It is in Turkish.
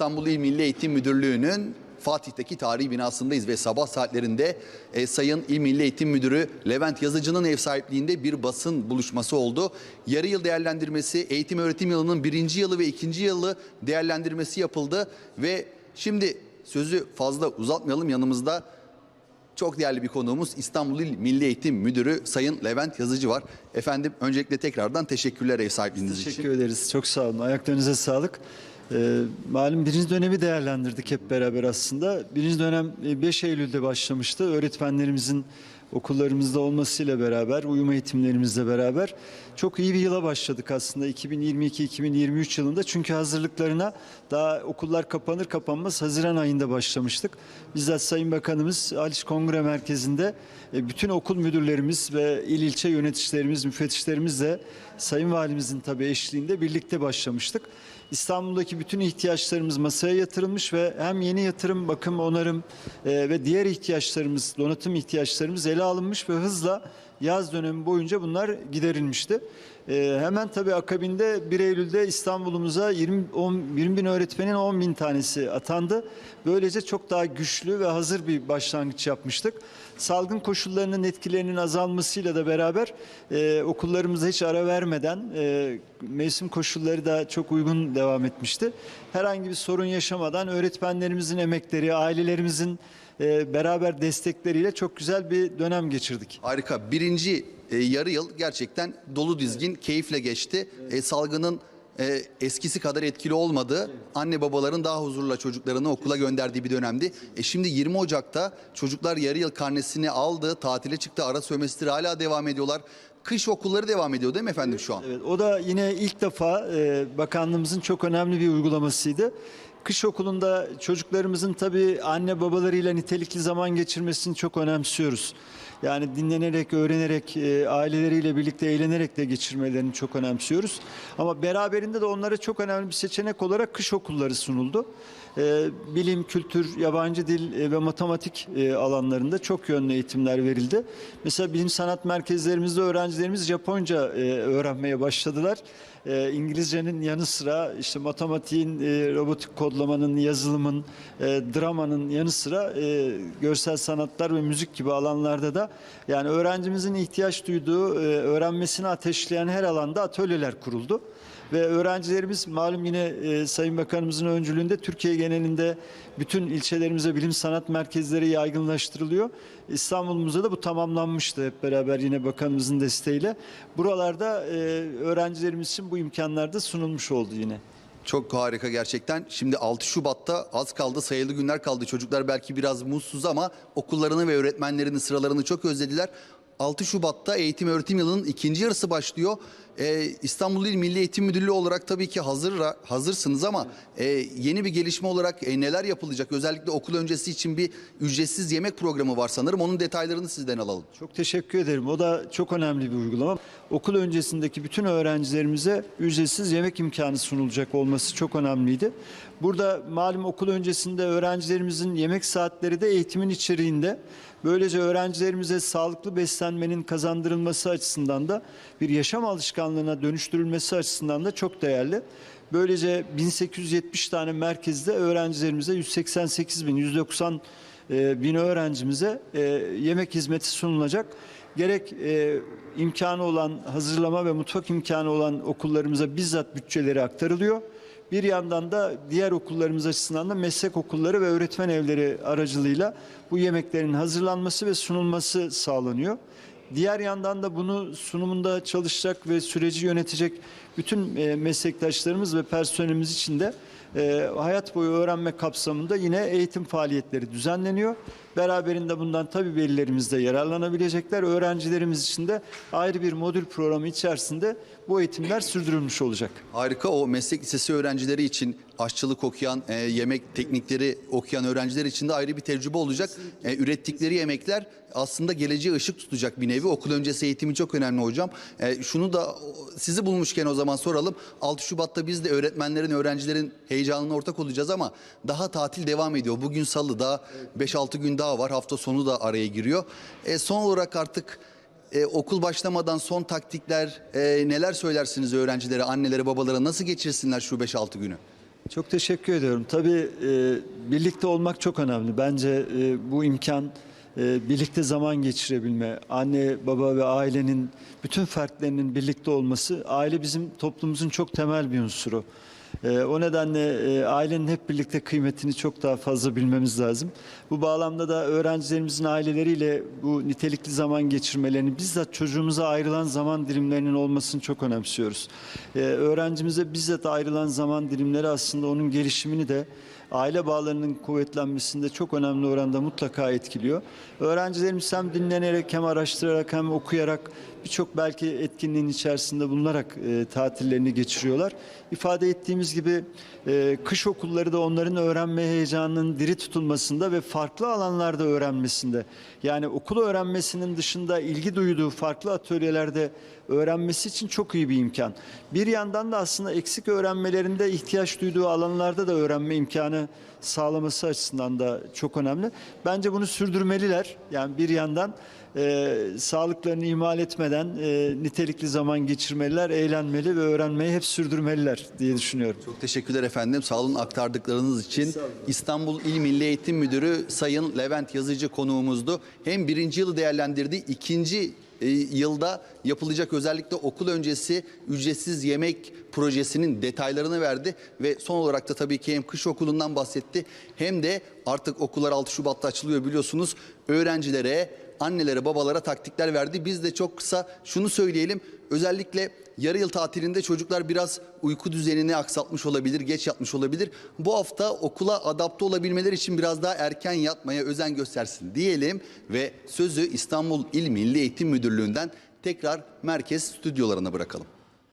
İstanbul İl Milli Eğitim Müdürlüğü'nün Fatih'teki tarihi binasındayız ve sabah saatlerinde e, Sayın İl Milli Eğitim Müdürü Levent Yazıcı'nın ev sahipliğinde bir basın buluşması oldu. Yarı yıl değerlendirmesi, eğitim öğretim yılının birinci yılı ve ikinci yılı değerlendirmesi yapıldı ve şimdi sözü fazla uzatmayalım yanımızda çok değerli bir konuğumuz İstanbul İl Milli Eğitim Müdürü Sayın Levent Yazıcı var. Efendim öncelikle tekrardan teşekkürler ev sahipliğiniz için. Teşekkür ederiz. Çok sağ olun. Ayaklarınıza sağlık. Ee, malum birinci dönemi değerlendirdik hep beraber aslında. Birinci dönem e, 5 Eylül'de başlamıştı. Öğretmenlerimizin okullarımızda olmasıyla beraber, uyum eğitimlerimizle beraber çok iyi bir yıla başladık aslında 2022-2023 yılında. Çünkü hazırlıklarına daha okullar kapanır kapanmaz Haziran ayında başlamıştık. Bizzat Sayın Bakanımız Haliç Kongre Merkezi'nde e, bütün okul müdürlerimiz ve il ilçe yöneticilerimiz, müfettişlerimizle Sayın Valimizin tabii eşliğinde birlikte başlamıştık. İstanbul'daki bütün ihtiyaçlarımız masaya yatırılmış ve hem yeni yatırım, bakım, onarım e, ve diğer ihtiyaçlarımız, donatım ihtiyaçlarımız ele alınmış ve hızla yaz dönemi boyunca bunlar giderilmişti. E, hemen tabii akabinde 1 Eylül'de İstanbul'umuza 20, 10, 20 bin öğretmenin 10 bin tanesi atandı. Böylece çok daha güçlü ve hazır bir başlangıç yapmıştık. Salgın koşullarının etkilerinin azalmasıyla da beraber e, okullarımıza hiç ara vermeden e, mevsim koşulları da çok uygun devam etmişti. Herhangi bir sorun yaşamadan öğretmenlerimizin emekleri, ailelerimizin e, beraber destekleriyle çok güzel bir dönem geçirdik. Harika. Birinci e, yarı yıl gerçekten dolu dizgin, keyifle geçti. E, salgının e, eskisi kadar etkili olmadı. Anne babaların daha huzurla çocuklarını okula gönderdiği bir dönemdi. E şimdi 20 Ocak'ta çocuklar yarı yıl karnesini aldı, tatile çıktı, ara sömestri hala devam ediyorlar. Kış okulları devam ediyor değil mi efendim şu an? Evet, o da yine ilk defa e, bakanlığımızın çok önemli bir uygulamasıydı. Kış okulunda çocuklarımızın tabii anne babalarıyla nitelikli zaman geçirmesini çok önemsiyoruz. Yani dinlenerek, öğrenerek, e, aileleriyle birlikte eğlenerek de geçirmelerini çok önemsiyoruz. Ama beraberinde de onlara çok önemli bir seçenek olarak kış okulları sunuldu. E, bilim, kültür, yabancı dil e, ve matematik alanlarında çok yönlü eğitimler verildi. Mesela bilim sanat merkezlerimizde öğrencilerimiz Japonca öğrenmeye başladılar. İngilizcenin yanı sıra işte matematiğin, robotik kodlamanın, yazılımın, dramanın yanı sıra görsel sanatlar ve müzik gibi alanlarda da yani öğrencimizin ihtiyaç duyduğu, e, öğrenmesini ateşleyen her alanda atölyeler kuruldu. Ve öğrencilerimiz malum yine e, Sayın Bakanımızın öncülüğünde Türkiye genelinde bütün ilçelerimize bilim sanat merkezleri yaygınlaştırılıyor. İstanbul'umuzda da bu tamamlanmıştı hep beraber yine bakanımızın desteğiyle. Buralarda e, öğrencilerimiz için bu imkanlar da sunulmuş oldu yine. Çok harika gerçekten. Şimdi 6 Şubat'ta az kaldı, sayılı günler kaldı. Çocuklar belki biraz mutsuz ama okullarını ve öğretmenlerini, sıralarını çok özlediler. 6 Şubat'ta eğitim öğretim yılının ikinci yarısı başlıyor. Ee, İstanbul İl Milli Eğitim Müdürlüğü olarak tabii ki hazır hazırsınız ama e, yeni bir gelişme olarak e, neler yapılacak? Özellikle okul öncesi için bir ücretsiz yemek programı var sanırım. Onun detaylarını sizden alalım. Çok teşekkür ederim. O da çok önemli bir uygulama. Okul öncesindeki bütün öğrencilerimize ücretsiz yemek imkanı sunulacak olması çok önemliydi. Burada malum okul öncesinde öğrencilerimizin yemek saatleri de eğitimin içeriğinde. Böylece öğrencilerimize sağlıklı beslenmenin kazandırılması açısından da bir yaşam alışkanlığına dönüştürülmesi açısından da çok değerli. Böylece 1870 tane merkezde öğrencilerimize 188 bin, 190 e, bin öğrencimize e, yemek hizmeti sunulacak. Gerek e, imkanı olan hazırlama ve mutfak imkanı olan okullarımıza bizzat bütçeleri aktarılıyor. Bir yandan da diğer okullarımız açısından da meslek okulları ve öğretmen evleri aracılığıyla bu yemeklerin hazırlanması ve sunulması sağlanıyor. Diğer yandan da bunu sunumunda çalışacak ve süreci yönetecek bütün e, meslektaşlarımız ve personelimiz için de e, hayat boyu öğrenme kapsamında yine eğitim faaliyetleri düzenleniyor. Beraberinde bundan tabii velilerimiz de yararlanabilecekler. Öğrencilerimiz için de ayrı bir modül programı içerisinde bu eğitimler sürdürülmüş olacak. Harika o meslek lisesi öğrencileri için aşçılık okuyan, e, yemek teknikleri okuyan öğrenciler için de ayrı bir tecrübe olacak. E, ürettikleri yemekler aslında geleceğe ışık tutacak bir nevi. Okul öncesi eğitimi çok önemli hocam. E, şunu da sizi bulmuşken o zaman soralım. 6 Şubat'ta biz de öğretmenlerin, öğrencilerin heyecanına ortak olacağız ama daha tatil devam ediyor. Bugün salı daha 5-6 gün daha var. Hafta sonu da araya giriyor. E, son olarak artık e, okul başlamadan son taktikler e, neler söylersiniz öğrencilere, annelere, babalara nasıl geçirsinler şu 5-6 günü? Çok teşekkür ediyorum. Tabii e, birlikte olmak çok önemli. Bence e, bu imkan e, birlikte zaman geçirebilme, anne, baba ve ailenin bütün fertlerinin birlikte olması, aile bizim toplumumuzun çok temel bir unsuru. E, o nedenle e, ailenin hep birlikte kıymetini çok daha fazla bilmemiz lazım. Bu bağlamda da öğrencilerimizin aileleriyle bu nitelikli zaman geçirmelerini, bizzat çocuğumuza ayrılan zaman dilimlerinin olmasını çok önemsiyoruz. E, öğrencimize bizzat ayrılan zaman dilimleri aslında onun gelişimini de aile bağlarının kuvvetlenmesinde çok önemli oranda mutlaka etkiliyor. Öğrencilerimiz hem dinlenerek hem araştırarak hem okuyarak birçok belki etkinliğin içerisinde bulunarak e, tatillerini geçiriyorlar. İfade ettiğimiz gibi e, kış okulları da onların öğrenme heyecanının diri tutulmasında ve farklı alanlarda öğrenmesinde yani okul öğrenmesinin dışında ilgi duyduğu farklı atölyelerde öğrenmesi için çok iyi bir imkan. Bir yandan da aslında eksik öğrenmelerinde ihtiyaç duyduğu alanlarda da öğrenme imkanı sağlaması açısından da çok önemli. Bence bunu sürdürmeliler. Yani bir yandan e, sağlıklarını ihmal etmeden e, nitelikli zaman geçirmeliler, eğlenmeli ve öğrenmeyi hep sürdürmeliler diye düşünüyorum. Çok teşekkürler efendim. Sağ olun aktardıklarınız için. İstanbul İl Milli Eğitim Müdürü Sayın Levent Yazıcı konuğumuzdu. Hem birinci yılı değerlendirdi, ikinci e, yılda yapılacak özellikle okul öncesi ücretsiz yemek projesinin detaylarını verdi ve son olarak da tabii ki hem kış okulundan bahsetti hem de artık okullar 6 Şubat'ta açılıyor biliyorsunuz. Öğrencilere annelere babalara taktikler verdi. Biz de çok kısa şunu söyleyelim. Özellikle yarı yıl tatilinde çocuklar biraz uyku düzenini aksatmış olabilir, geç yatmış olabilir. Bu hafta okula adapte olabilmeleri için biraz daha erken yatmaya özen göstersin diyelim ve sözü İstanbul İl Milli Eğitim Müdürlüğü'nden tekrar merkez stüdyolarına bırakalım.